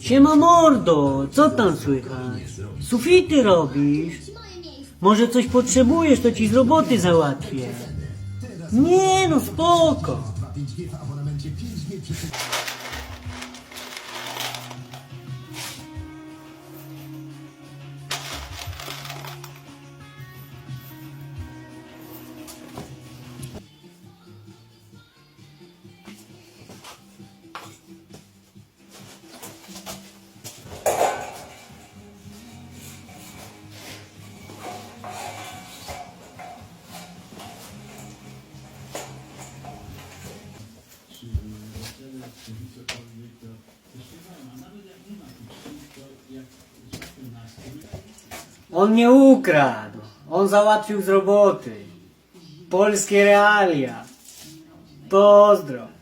Siema mordo, co tam słychać? Sufity robisz? Może coś potrzebujesz, to ci z roboty załatwię. Nie no, spoko. On nie ukradł. On załatwił z roboty. Polskie realia. Pozdro.